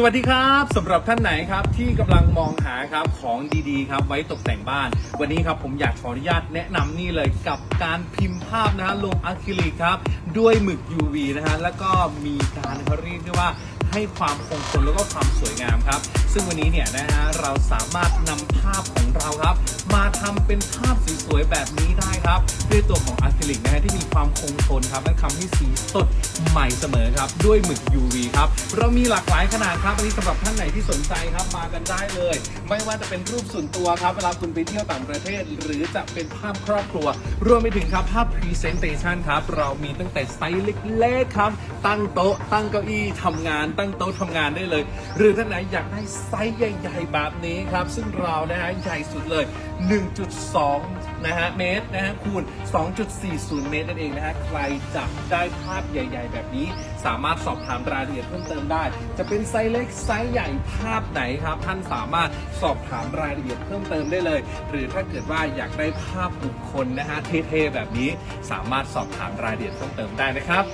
สวัสดีครับสำหรับท่านไหนครับที่กำลังมองหาครับของดีๆครับไว้ตกแต่งบ้าน วันนี้ครับผมอยากขออนุญาตแนะนำนี่เลยกับการพิมพ์ภาพนะฮะลงอะคริลิกครับด้วยหมึก UV นะฮะแล้วก็มีการเขาเรียกได้ว่า ให้ความคงทนแล้วก็ความสวยงามครับ ซึ่งวันนี้เนี่ยนะฮะเราสามารถนำภาพของเราครับ มาทำเป็นภาพสวยๆแบบนี้ได้ครับ ด้วยตัวของอะคริลิกนะฮะที่มีความคงทนครับและทำให้สีสดใหม่เสมอครับ ด้วยหมึก UV ครับเรามีหลากหลายขนาดครับอันนี้สำหรับท่านไหนที่สนใจครับมากันได้เลย ไม่ว่าจะเป็นรูปส่วนตัวครับเวลาคุณไปเที่ยวต่างประเทศ หรือจะเป็นภาพครอบครัว รวมไปถึงครับภาพ Presentation ครับเรามีตั้งแต่ไซส์เล็กๆครับ ตั้งโต๊ะตั้งเก้าอี้ทำงานตั้งโต๊ะทำงานได้เลย หรือท่านไหนอยากได้ไซส์ใหญ่ ๆ แบบนี้ครับ ซึ่งเรานะฮะใหญ่สุดเลย 1.2 นะฮะเมตรนะฮะคูณ 2.40 เมตรนั่นเองนะฮะใครจะได้ภาพใหญ่ ๆ แบบนี้ สามารถสอบถามรายละเอียดเพิ่มเติมได้ จะเป็นไซส์เล็กไซส์ใหญ่ภาพไหนครับ ท่านสามารถสอบถามรายละเอียดเพิ่มเติมได้เลย หรือถ้าเกิดว่าอยากได้ภาพบุคคลนะฮะเท่ๆแบบนี้สามารถสอบถามรายละเอียดเพิ่มเติมได้นะครับ